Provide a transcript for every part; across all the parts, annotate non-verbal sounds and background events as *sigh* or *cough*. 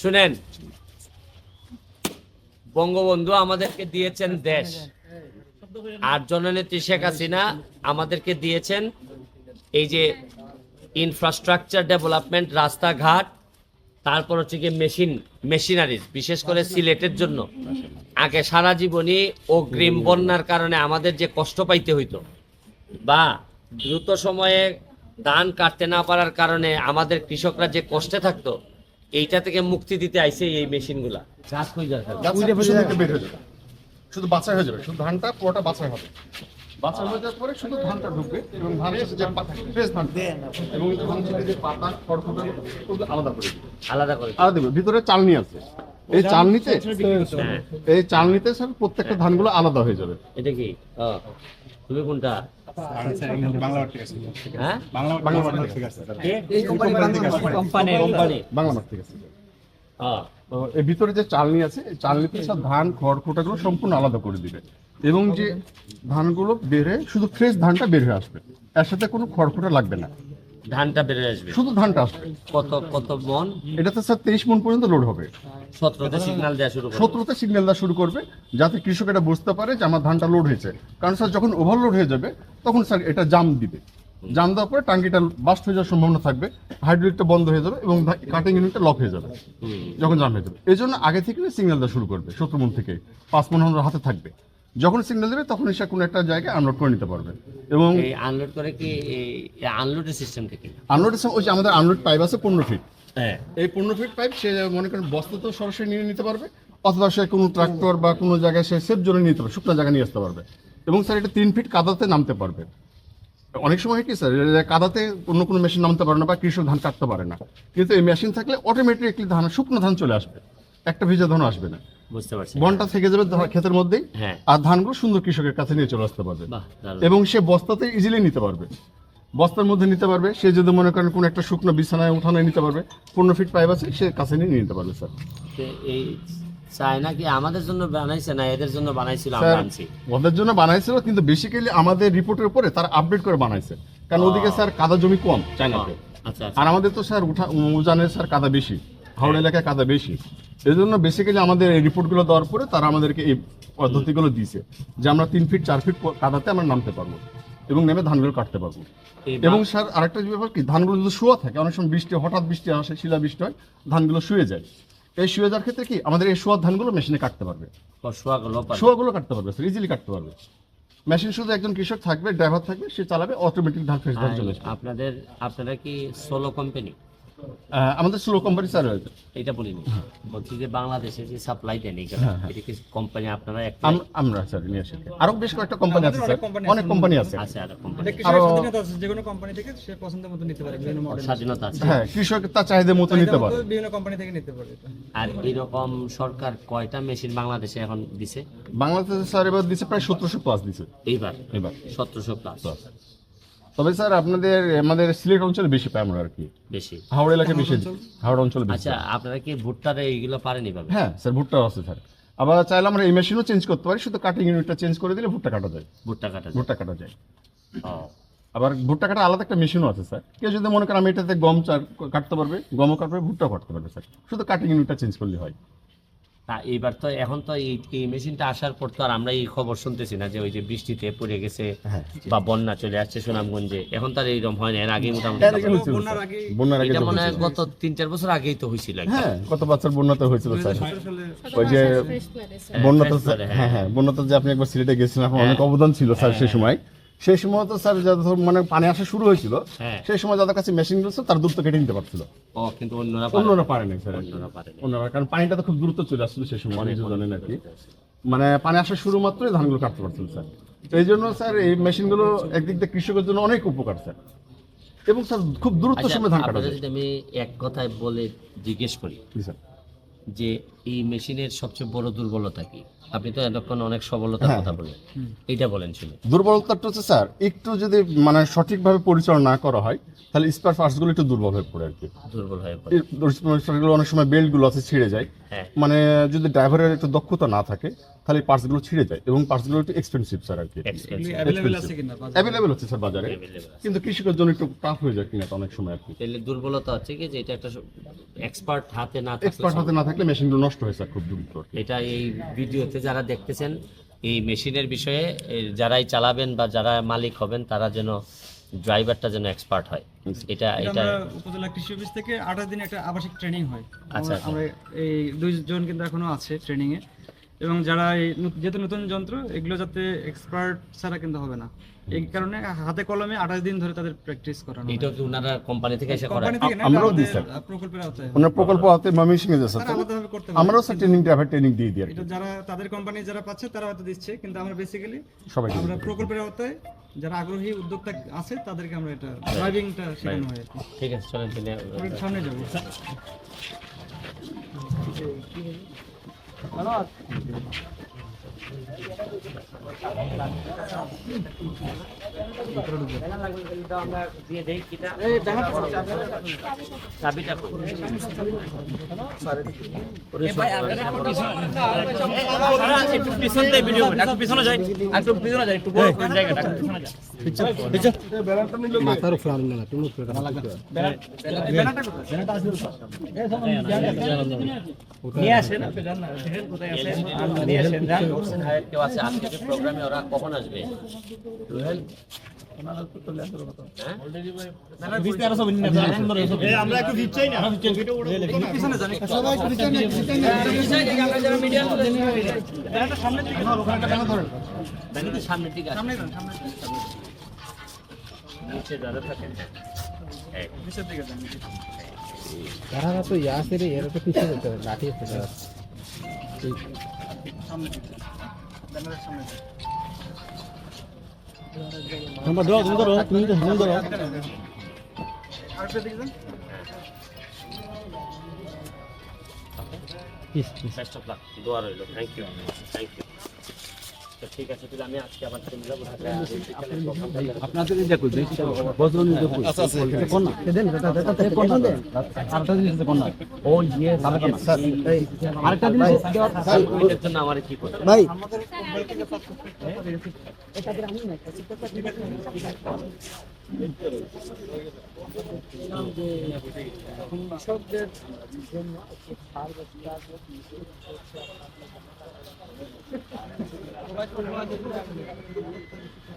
শুনেন বঙ্গবন্ধু আমাদেরকে দিয়েছেন দেশ। আর জননেত্রী শেখ হাসিনা আমাদেরকে দিয়েছেন এই যে ইনফ্রাস্ট্রাকচার ডেভেলপমেন্ট রাস্তাঘাট তারপর হচ্ছে গিয়ে মেশিন মেশিনারিজ বিশেষ করে সিলেটের জন্য। আগে সারা জীবনই অগ্রিম বন্যার কারণে আমাদের যে কষ্ট পাইতে হইতো বা দ্রুত সময়ে ধান কাটতে না পারার কারণে আমাদের কৃষকরা যে কষ্টে থাকতো এইটা থেকে মুক্তি দিতে আইছে এই মেশিনগুলা। শুধু হয়ে বাছাই হয়ে যাবে। শুধু ধানটা পুরোটা বাছাই হবে। বাছাই হয়ে যাওয়ার পরে শুধু ধানটা ঢুকবে এবং ধানের যে ফ্রেশ ধান। এবং ধান থেকে যে পাতা খড়কুটো আলাদা করে দিবে। আলাদা করে আলাদা দিবে। ভিতরে চালনি আছে। এই চালনিতে হ্যাঁ এই চালনিতে স্যার প্রত্যেকটা ধানগুলো আলাদা হয়ে যাবে। এটা কি? ও, তুমি কোনটা? হ্যাঁ? এর ভিতরে যে চালনি আছে চালনিতে সব ধান খড় খোটাগুলো সম্পূর্ণ আলাদা করে দিবে। এবং যে ধানগুলো বের হয়ে শুধু ফ্রেশ ধানটা বের হয়ে আসবে। এর সাথে কোনো খড়খোটা লাগবে না। ধানটা বেড়ে আসবে। শুধু ধানটা আসবে? কত কত মন? এটাতে স্যার তেইশ মন পর্যন্ত লোড হবে। সতেরোতে সিগন্যাল দেওয়া শুরু সতেরোতে সিগন্যাল দেওয়া শুরু করবে যাতে কৃষক এটা বুঝতে পারে যে আমার ধানটা লোড হয়েছে। কারণ স্যার যখন ওভারলোড হয়ে যাবে তখন স্যার এটা জাম দিবে। জাম দেওয়ার পরে টাঙ্কিটা বাস্ট হয়ে যাওয়ার সম্ভাবনা থাকবে হাইড্রোলিকটা বন্ধ হয়ে যাবে এবং কাটিং ইউনিটটা লক হয়ে যাবে যখন জাম হয়ে যাবে। এই জন্য আগে থেকে সিগন্যাল দেওয়া শুরু করবে সত্তর মন থেকে। পাঁচ মন হাতে থাকবে। যখন সিগন্যাল দেবে তখন এসে কোনো একটা জায়গায় আনলোড করে নিতে পারবে। এবং এই আনলোড করে কি আনলোডের সিস্টেমটা কি আনলোডের সময় ওই যে আমাদের আনলোড পাইপ আছে পনেরো ফিট হ্যাঁ। এই পনেরো ফিট পাইপ সে মনে করেন বস্তা তো সরাসরি নিয়ে নিতে পারবে অথবা সে কোনো ট্রাক্টর বা কোনো জায়গায় সে সেফ জোনে নিতে পারবে শুকনো জায়গায় নিয়ে আসতে পারবে। এবং স্যার এটা তিন ফিট কাদাতে নামতে পারবে। অনেক সময় হয় কি স্যার কাদাতে অন্য কোনো মেশিন নামতে পারে না বা কৃষক ধান কাটতে পারে না। কিন্তু এই মেশিন থাকলে অটোমেটিকলি ধান শুকনো ধান চলে আসবে। একটা ভিজা ধান আসবে না। বুঝতে পারছি। বনটা থেকে যাবে ক্ষেতের মধ্যেই হ্যাঁ। আর ধানগুলো সুন্দর কৃষকের কাছে নিয়ে চলে আসতে পারবে। এবং সে বস্তাতে ইজিলি নিতে পারবে। বস্তার মধ্যে নিতে পারবে সে যদি মনে করেন কোনো একটা শুকনো বিছানায় উঠানে নিতে পারবে পনেরো ফিট পাইপ আছে সে কাছে নিয়ে নিতে পারবে স্যার এই চায়না কি আমাদের জন্য বানাইছে না এদের জন্য বানাইছিল আমরা আনছি? ওদের জন্য বানাইছিল কিন্তু বেসিক্যালি আমাদের রিপোর্টের উপরে তারা আপডেট করে বানাইছে। কারণ ওদিকে স্যার কাদা জমি কম চায়নাতে। আচ্ছা আচ্ছা। আর আমাদের তো স্যার উঠা উজানে স্যার কাদা বেশি। হাওড়া এলাকায় কাদা বেশি। এই জন্য বেসিক্যালি আমাদের এই রিপোর্টগুলো দেওয়ার পরে তারা আমাদেরকে এই পদ্ধতিগুলো দিয়েছে যে আমরা তিন ফিট চার ফিট কাদাতে আমরা নামতে পারব এবং নেমে ধানগুলো কাটতে পারব। এবং স্যার আরেকটা ব্যাপার কি? ধানগুলো যদি শুয়া থাকে অনেক সময় বৃষ্টি হঠাৎ বৃষ্টি আসে শিলা বৃষ্টি হয় ধানগুলো শুয়ে যায়। এই শুয়ে যাওয়ার ক্ষেত্রে কি? আমাদের এই শোয়ার ধানগুলো মেশিনে কাটতে পারবে। শোয়াগুলো কাটতে পারবে স্যার ইজিলি কাটতে পারবে। মেশিন শুধু একজন কৃষক থাকবে ড্রাইভার থাকবে সে চালাবে অটোমেটিক ধান ফ্রেশ ধান চলে আসবে। আপনাদের আপনারা কি সোলো কোম্পানি আমাদের স্লো কোম্পানি স্যার এটা বলিনি বলছি যে বাংলাদেশে যে সাপ্লাই দেন এখানে হ্যাঁ, এটা কি কোম্পানি আপনারা একটা আমরা স্যার নিয়ে আসি। আরও বেশ কয়েকটা কোম্পানি আছে স্যার অনেক কোম্পানি আছে। আছে আর কোম্পানি স্বাধীনতা আছে যে কোনো কোম্পানি থেকে সে পছন্দ মতো নিতে পারে বিভিন্ন মডেল স্বাধীনতা আছে। হ্যাঁ কৃষক তার চাহিদা মতো নিতে পারে। বিভিন্ন কোম্পানি থেকে নিতে পারে। আর এরকম সরকার কয়টা মেশিন বাংলাদেশে এখন দিছে? বাংলাদেশে স্যার এবার দিচ্ছে প্রায় সতেরোশো প্লাস দিছে। এইবার? এবার সতেরোশো প্লাস তবে স্যার আপনাদের আমাদের সিলেট অঞ্চলে বেশি পাই আমরা আর কি। বেশি? হাওড়া এলাকায় বেশি। হাওড়া অঞ্চলে? বেশি আচ্ছা আপনারা কি ভুট্টারে এইগুলো পারেনি পাবে হ্যাঁ স্যার ভুট্টাও আছে স্যার। আবার চাইলে আমরা এই মেশিনও চেঞ্জ করতে পারি শুধু কাটিং ইউনিটটা চেঞ্জ করে দিলে ভুট্টা কাটা যায়। ভুট্টা কাটা ভুট্টা কাটা যায়। আবার ভুট্টা কাটা আলাদা একটা মেশিনও আছে স্যার। কেউ যদি মনে করেন আমি এটাতে গম কাটতে পারবে গমও কাটবে ভুট্টাও কাটতে পারবে স্যার। শুধু কাটিং ইউনিটটা চেঞ্জ করলে হয়। তা এইবার তো এখন তো এই এই মেশিনটা আসার পর তো আর আমরা এই খবর শুনতেছি না যে ওই যে বৃষ্টিতে পড়ে গেছে হ্যাঁ। বা বন্যা চলে আসছে সুনামগঞ্জে। এখন তো আর এইরকম হয় না এর আগে মোটামুটি বন্যার। আগে তো মনে হয় হয়েছিল। গত তিন চার বছর আগেই তো হয়েছিল। হ্যাঁ গত বছর বন্যাতে হয়েছিল স্যার। ওই যে হ্যাঁ, fresh করে, হ্যাঁ। হ্যাঁ বন্যাতে যে আপনি একবার সিলেটে গেছিলেন আপনার অনেক অবদান ছিল স্যার সেই সময়। সেই সময় তো স্যার যত মানে পানি আসা শুরু হয়েছিল হ্যাঁ। সেই সময় যাদের কাছে মেশিন ছিল তার দ্রুত কেটে নিতে পারছিল। ও কিন্তু অন্যরা পারে না। অন্যরা পারে স্যার অন্যরা কারণ পানিটা তো খুব দ্রুত চলে আসছিল সেই সময় অনেক জানেন আর কি মানে পানি আসা শুরু মাত্রই ধানগুলো কাটতে পারছিল স্যার এই জন্য স্যার এই মেশিনগুলো একদিক দিয়ে কৃষকের জন্য অনেক উপকার স্যার এবং স্যার খুব দ্রুত আচ্ছা, সময় ধান কাটা যদি আমি এক কথায় বলে জিজ্ঞেস করি স্যার যে এই মেশিনের সবচেয়ে বড় দুর্বলতা কি? আপনি তো এতক্ষণ অনেক সবলতার হ্যাঁ। কথা বলেন এটা বলেন শুনে দুর্বলতাটা হচ্ছে স্যার একটু যদি মানে সঠিকভাবে পরিচালনা না করা হয় তাহলে স্পার পার্টসগুলো একটু দুর্বল হয়ে পড়ে আর কি। দুর্বল হয়ে পড়ে। অনেক সময় বেল্টগুলো আছে ছিঁড়ে যায়। হ্যাঁ। মানে যদি ড্রাইভারের একটু দক্ষতা না থাকে তাহলে পার্টসগুলো ছিঁড়ে যায় এবং পার্টসগুলো একটু এক্সপেন্সিভ স্যার আর কি। অ্যাভেলেবেল আছে কিনা বাজারে? অ্যাভেলেবেল হচ্ছে স্যার বাজারে। কিন্তু কৃষকের জন্য একটু টাফ হয়ে যায় কিনা অনেক সময় আর কি। তাহলে দুর্বলতা হচ্ছে কি যে এটা একটা এক্সপার্ট হাতে না এক্সপার্ট হাতে না থাকলে মেশিনগুলো নষ্ট হয়ে যায় খুব দ্রুত এটা এই ভিডিওতে যারা দেখতেছেন এই মেশিনের বিষয়ে যারাই চালাবেন বা যারা মালিক হবেন তারা যেন ড্রাইভারটা যেন এক্সপার্ট হয়। এটা এটা উপজেলা কৃষি অফিস থেকে আঠাশ দিন একটা আবাসিক ট্রেনিং হয়। আচ্ছা, আমরা- আমরা এই দুইজন কিন্তু এখনও আছে ট্রেনিং এ এবং যারা এই যেহেতু নতুন যন্ত্র এগুলো যাতে এক্সপার্ট ছাড়া কিন্তু হবে না। এই কারণে হাতে কলমে আঠাশ দিন ধরে তাদের প্র্যাকটিস করানো এটা কি ওনারা কোম্পানি থেকে এসে না, আমরাও দিই, স্যার। প্রকল্পের আওতায়। ওনার প্রকল্প হাতে ময়মনসিংহে যাচ্ছে তারা আলাদাভাবে আমরাও স্যার ট্রেনিং ড্রাইভার ট্রেনিং দিয়ে দিই এটা যারা তাদের কোম্পানি যারা পাচ্ছে তারা হয়তো দিচ্ছে কিন্তু আমরা বেসিক্যালি সবাই আমরা প্রকল্পের আওতায় যারা আগ্রহী উদ্যোক্তা আছে তাদেরকে আমরা এটা ড্রাইভিংটা শেখানো হয় ঠিক আছে চলেন *laughs* তাহলে একটু চাবিটা? ভাইয়ের কেউ আছে আজকে যে প্রোগ্রামে ওরা কখন হ্যাঁ? আসবে। নিচে যারা থাকে পিছের দিকে যান। তারা তো ইয়া আছে রে যেতে হবে লাঠি আছে তারা। সামনে দিকে যান। ব্যানারের সামনে যান। আরেকটা দিকে যান। বেস্ট অফ লাক দোয়া রইল থ্যাংক ইউ থ্যাংক ইউ তো ঠিক আছে তাহলে আমি আজকে আবার চলে যাব আচ্ছা আচ্ছা কোন না? দেন দাদা দাদা থেকে কোন দেন। আরেকটা জিনিস কোন না। ও ইয়ে স্যার আরেকটা জিনিস পাঁচ মিনিটের জন্য আমার কি করতে ভাই। দূরে যাবে স্যার হ্যাঁ। তখন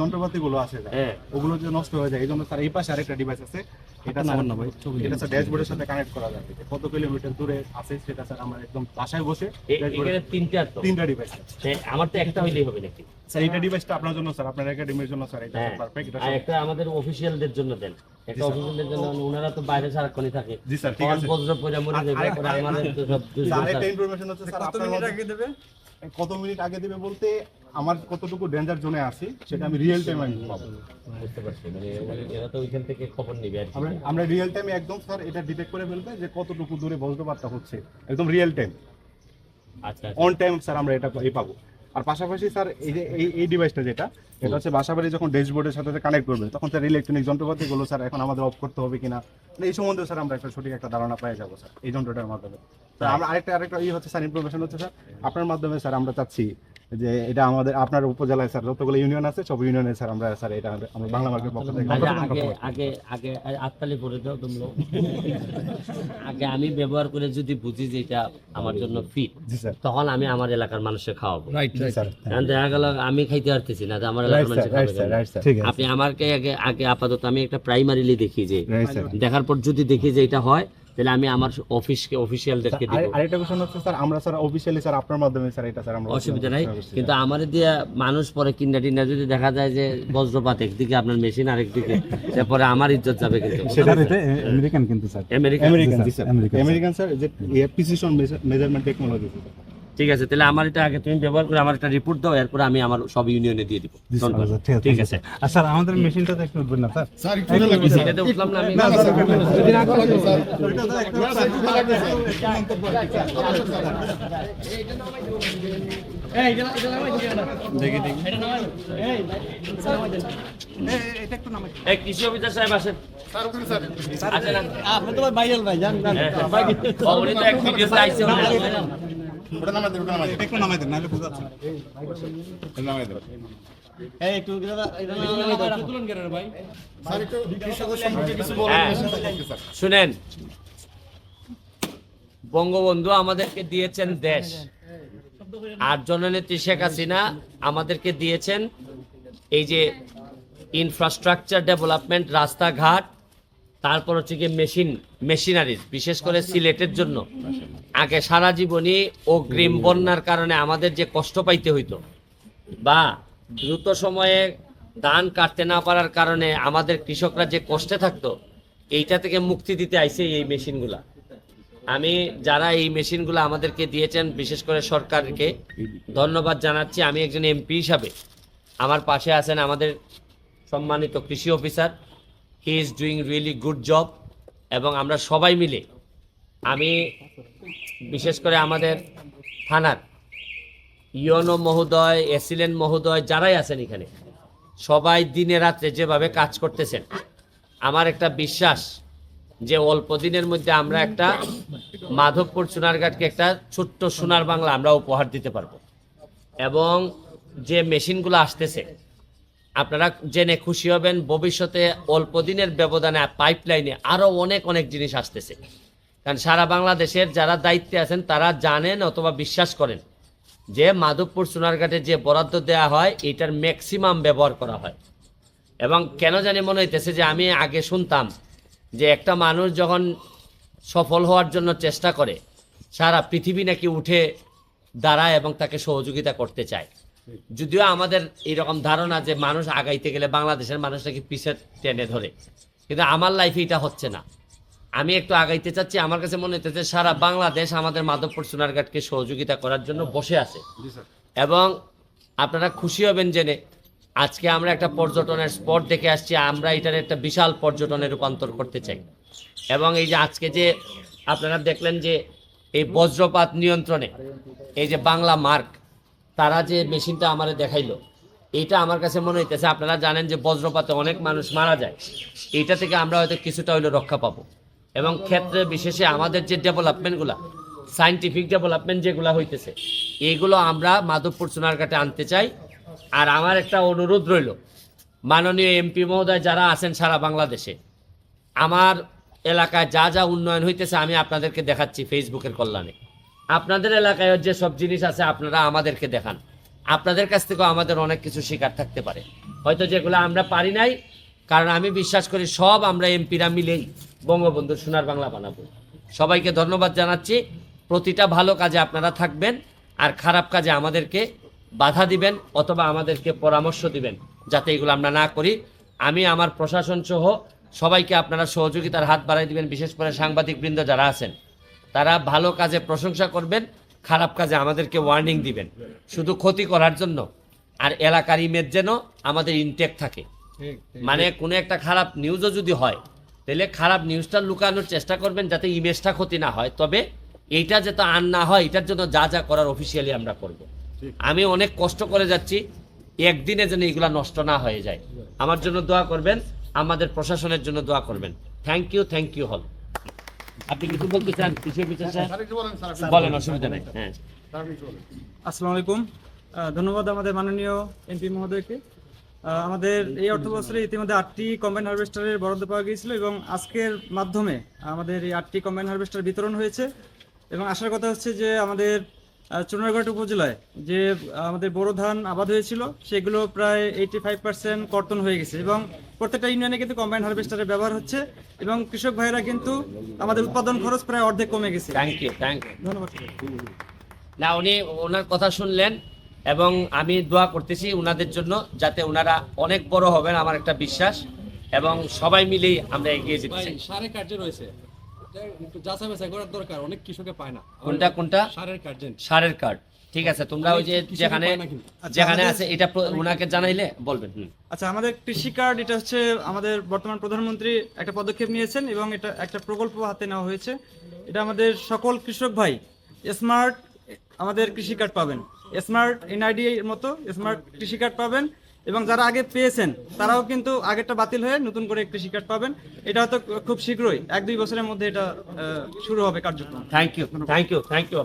যন্ত্রপাতি গুলো আছে হ্যাঁ। ওগুলো যে নষ্ট হয়ে যায় এই জন্য স্যার এই পাশে আরেকটা ডিভাইস আছে। এটা স্যার এটা স্যার ড্যাশবোর্ডের সাথে কানেক্ট করা যাবে। কত কিলোমিটার দূরে আছে সেটা স্যার আমরা একদম বাসায় বসে তিনটা তিনটা ডিভাইস আমার তো একটা হইলেই হবে নাকি? স্যার এটা ডিভাইসটা আপনার জন্য স্যার। আপনার একাডেমির জন্য স্যার এটা হ্যাঁ। পারফেক্ট এটা একটা আমাদের অফিসিয়ালদের জন্য দেন। একটা অফিসিয়ালদের জন্য ওনারা তো বাইরে সারাক্ষণই থাকে। জি স্যার ঠিক আছে। বজ্র মরে যাবে পরে আমাদের তো সব আরেকটা ইনফরমেশন হচ্ছে স্যার কত মিনিট আগে দেবে? কত মিনিট আগে দিবে বলতে আমার কতটুকু ডেঞ্জার জোনে আছি সেটা আমি রিয়েল টাইম আমি পাবো। বুঝতে পারছি মানে এরা তো ওইখান থেকে খবর নিবে আর আমরা আমরা রিয়েল টাইমে একদম স্যার এটা ডিটেক্ট করে ফেলবে যে কতটুকু দূরে বজ্রপাতটা হচ্ছে একদম রিয়েল টাইম আচ্ছা আচ্ছা। অন টাইম স্যার আমরা এটা এই পাবো। আর পাশাপাশি স্যার এই যে এই ডিভাইসটা যেটা এটা হচ্ছে বাসাবাড়ি যখন ড্যাশবোর্ডের সাথে কানেক্ট করবে তখন স্যার ইলেকট্রনিক যন্ত্রপাতিগুলো স্যার এখন আমাদের অফ করতে হবে কিনা? মানে এই সম্বন্ধে স্যার আমরা একটা সঠিক একটা ধারণা পেয়ে যাব স্যার এই যন্ত্রটার মাধ্যমে। স্যার আমরা আরেকটা আরেকটা ই হচ্ছে স্যার ইনফরমেশন হচ্ছে স্যার আপনার মাধ্যমে স্যার আমরা চাচ্ছি যে এটা আমাদের আপনার উপজেলায় স্যার যতগুলো ইউনিয়ন আছে সব ইউনিয়নে স্যার আমরা স্যার এটা আমরা বাংলা মার্কেট পক্ষ থেকে আগে আগে আগে আগে আত্মালি দাও তোমরা আগে আমি ব্যবহার করে যদি বুঝি যে এটা আমার জন্য ফিট জি তখন আমি আমার এলাকার মানুষের খাওয়াবো। রাইট স্যার দেখা গেল আমি খাইতে পারতেছি না আমার আপনি আমাকে আগে আগে আপাতত আমি একটা প্রাইমারিলি দেখি যে দেখার পর যদি দেখি যে এটা হয় তাহলে আমি আমার অফিসকে অফিসিয়ালদেরকে দিব আর- আরেকটা কোশ্চেন হচ্ছে স্যার আমরা স্যার অফিসিয়ালি স্যার আপনার মাধ্যমে স্যার এটা স্যার আমরা অসুবিধা নাই। কিন্তু আমার দিয়ে মানুষ পরে কিনা টিনা যদি দেখা যায় যে বজ্রপাত একদিকে আপনার মেশিন আরেকদিকে তারপরে আমার ইজ্জত যাবে কিন্তু। সেটা আমেরিকান কিন্তু sir America American sir American sir যে প্রিসিশন মেজারমেন্ট টেকনোলজি ঠিক আছে তাহলে আমার এটা আগে তুমি ব্যবহার করে আমার একটা রিপোর্ট দাও এরপর আমি আমার সব ইউনিয়নে দিয়ে দিব ঠিক আছে আর স্যার আমাদের মেশিনটা তো একটু উঠবেন না স্যার স্যার স্যার। উঠলাম না আমি এই কৃষি অফিসার সাহেব আসেন। আপনি তো ভাইরাল ভাই জান জান হ্যাঁ। ও, উনি তো এক ভিডিওতে আইসে উনি। ওটা নামাই দেন, ওটা নামাই দেন। একটু নামাই দেন নাহলে বুঝাচ্ছি নামাই দেন। এই একটু দাদা এটা স্যার, একটু কৃষকের সম্পর্কে কিছু বলেন। মেশিন সম্পর্কে, স্যার। শুনেন বঙ্গবন্ধু আমাদেরকে দিয়েছেন দেশ আর জননেত্রী শেখ হাসিনা আমাদেরকে দিয়েছেন এই যে ইনফ্রাস্ট্রাকচার ডেভেলপমেন্ট রাস্তাঘাট তারপর হচ্ছে গিয়ে মেশিন, মেশিনারিজ, বিশেষ করে সিলেটের জন্য। আগে সারা জীবনই অগ্রিম বন্যার কারণে আমাদের যে কষ্ট পাইতে হইতো, বা দ্রুত সময়ে ধান কাটতে না পারার কারণে আমাদের কৃষকরা যে কষ্টে থাকতো, এইটা থেকে মুক্তি দিতে আইছে এই মেশিনগুলা। আমি যারা এই মেশিনগুলো আমাদেরকে দিয়েছেন, বিশেষ করে সরকারকে, ধন্যবাদ জানাচ্ছি। আমি একজন এমপি হিসাবে। আমার পাশে আছেন আমাদের সম্মানিত কৃষি officer. He is doing really good job এবং আমরা সবাই মিলে, আমি বিশেষ করে আমাদের থানার ইয়নো মহোদয়, এসিলেন মহোদয়, যারাই আছেন এখানে, সবাই দিনে রাত্রে যেভাবে কাজ করতেছেন, আমার একটা বিশ্বাস যে অল্প দিনের মধ্যে আমরা একটা মাধবপুর সোনারঘাটকে একটা ছোট্ট সোনার বাংলা আমরা উপহার দিতে পারব। এবং যে মেশিনগুলো আসতেছে আপনারা জেনে খুশি হবেন, ভবিষ্যতে অল্প দিনের ব্যবধানে পাইপলাইনে আরও অনেক অনেক জিনিস আসতেছে। কারণ সারা বাংলাদেশের যারা দায়িত্বে আছেন, তারা জানেন অথবা বিশ্বাস করেন যে মাধবপুর সোনারঘাটে যে বরাদ্দ দেওয়া হয়, এটার ম্যাক্সিমাম ব্যবহার করা হয়। এবং কেন জানি মনে হইতেছে যে আমি আগে শুনতাম যে একটা মানুষ যখন সফল হওয়ার জন্য চেষ্টা করে, সারা পৃথিবী নাকি উঠে দাঁড়ায় এবং তাকে সহযোগিতা করতে চায়। যদিও আমাদের এরকম ধারণা যে মানুষ আগাইতে গেলে বাংলাদেশের মানুষ নাকি পিছে টেনে ধরে। কিন্তু আমার লাইফে এটা হচ্ছে না। আমি একটু আগাইতে চাচ্ছি আমার কাছে মনে হইতেছে সারা বাংলাদেশ আমাদের মাধবপুর সোনারঘাটকে সহযোগিতা করার জন্য বসে আছে। এবং আপনারা খুশি হবেন জেনে আজকে আমরা একটা পর্যটনের স্পট দেখে আসছি আমরা এটার একটা বিশাল পর্যটনে রূপান্তর করতে চাই। এবং এই যে আজকে যে আপনারা দেখলেন যে এই বজ্রপাত নিয়ন্ত্রণে এই যে বাংলা মার্ক তারা যে মেশিনটা আমারে দেখাইলো এইটা আমার কাছে মনে হইতেছে, আপনারা জানেন যে বজ্রপাতে অনেক মানুষ মারা যায় এইটা থেকে আমরা হয়তো কিছুটা হইলে রক্ষা পাবো। এবং ক্ষেত্রে বিশেষে আমাদের যে ডেভেলপমেন্টগুলা, সাইন্টিফিক ডেভেলপমেন্ট যেগুলো হইতেছে এইগুলো আমরা মাধবপুর সোনারঘাটে আনতে চাই। আর আমার একটা অনুরোধ রইল, মাননীয় এমপি মহোদয় যারা আছেন সারা বাংলাদেশে, আমার এলাকায় যা যা উন্নয়ন হইতেছে আমি আপনাদেরকে দেখাচ্ছি ফেসবুকের কল্যাণে। আপনাদের এলাকায় যে সব জিনিস আছে আপনারা আমাদেরকে দেখান। আপনাদের কাছ থেকেও আমাদের অনেক কিছু শিকার থাকতে পারে। হয়তো যেগুলো আমরা পারি নাই, কারণ আমি বিশ্বাস করি সব আমরা এমপিরা মিলেই বঙ্গবন্ধু সোনার বাংলা বানাবো। সবাইকে ধন্যবাদ জানাচ্ছি। প্রতিটা ভালো কাজে আপনারা থাকবেন আর খারাপ কাজে আমাদেরকে বাধা দিবেন অথবা আমাদেরকে পরামর্শ দিবেন যাতে এগুলো আমরা না করি। আমি, আমার প্রশাসন সহ সবাইকে আপনারা সহযোগিতার হাত বাড়াই দিবেন, বিশেষ করে সাংবাদিকবৃন্দ যারা আছেন। তারা ভালো কাজে প্রশংসা করবেন খারাপ কাজে আমাদেরকে ওয়ার্নিং দিবেন। শুধু ক্ষতি করার জন্য। আর এলাকার ইমেজ যেন আমাদের ইনটেক থাকে। মানে কোনো একটা খারাপ নিউজও যদি হয় তাহলে খারাপ নিউজটা লুকানোর চেষ্টা করবেন যাতে ইমেজটা ক্ষতি না হয়। তবে এইটা যাতে আর না হয় এটার জন্য যা যা করার অফিসিয়ালি আমরা করব। আমি অনেক কষ্ট করে যাচ্ছি একদিনে যেন এগুলা নষ্ট না হয়ে যায়। আমার জন্য দোয়া করবেন আমাদের প্রশাসনের জন্য দোয়া করবেন। থ্যাংক ইউ থ্যাংক ইউ হল আপনি কিছু বলতে চান? কিছু বিচার স্যার স্যার, বলেন, অসুবিধা নেই। হ্যাঁ। আসসালামু আলাইকুম। ধন্যবাদ আমাদের মাননীয় এমপি মহোদয়কে। আমাদের এই অর্থ বছরে ইতিমধ্যে আটটি কম্বাইন হারভেস্টারের বরাদ্দ পাওয়া গিয়েছিল এবং আজকের মাধ্যমে আমাদের এই আটটি কম্বাইন হারভেস্টার বিতরণ হয়েছে। এবং আসার কথা হচ্ছে যে আমাদের চুনারঘাট উপজেলায় যে আমাদের বোরো ধান আবাদ হয়েছিল সেগুলো প্রায় এইটি ফাইভ পার্সেন্ট কর্তন হয়ে গেছে এবং প্রত্যেকটা ইউনিয়নে কিন্তু কম্বাইন হারভেস্টারের ব্যবহার হচ্ছে এবং কৃষক ভাইরা কিন্তু আমাদের উৎপাদন খরচ প্রায় অর্ধেক কমে গেছে। থ্যাংক ইউ থ্যাংক ইউ ধন্যবাদ। না উনি ওনার কথা শুনলেন এবং আমি দোয়া করতেছি ওনাদের জন্য যাতে ওনারা অনেক বড় হবেন আমার একটা বিশ্বাস এবং সবাই মিলেই আমরা এগিয়ে যেতে ভাই চাই সারের কার্য রয়েছে। একটু যাচাই বাছাই করার দরকার অনেক কৃষকে পায় না। কোনটা কোনটা? সারের কার্ড সারের কার্ড। ঠিক আছে তোমরা ওই যে যেখানে পায় না কিন্তু। যেখানে আছে এটা ওনাকে জানাইলে বলবেন। আচ্ছা আমাদের কৃষি কার্ড এটা হচ্ছে আমাদের বর্তমান প্রধানমন্ত্রী একটা পদক্ষেপ নিয়েছেন এবং এটা একটা প্রকল্প হাতে নেওয়া হয়েছে। এটা আমাদের সকল কৃষক ভাই স্মার্ট আমাদের কৃষি কার্ড পাবেন। স্মার্ট এনআইডি এর মতো স্মার্ট কৃষি কার্ড পাবেন। এবং যারা আগে পেয়েছেন তারাও কিন্তু আগেরটা বাতিল হয়ে নতুন করে কৃষি কার্ড পাবেন। এটা হয়তো খুব শীঘ্রই এক দুই বছরের মধ্যে এটা আহ, শুরু হবে কার্যক্রম। Thank you thank you thank you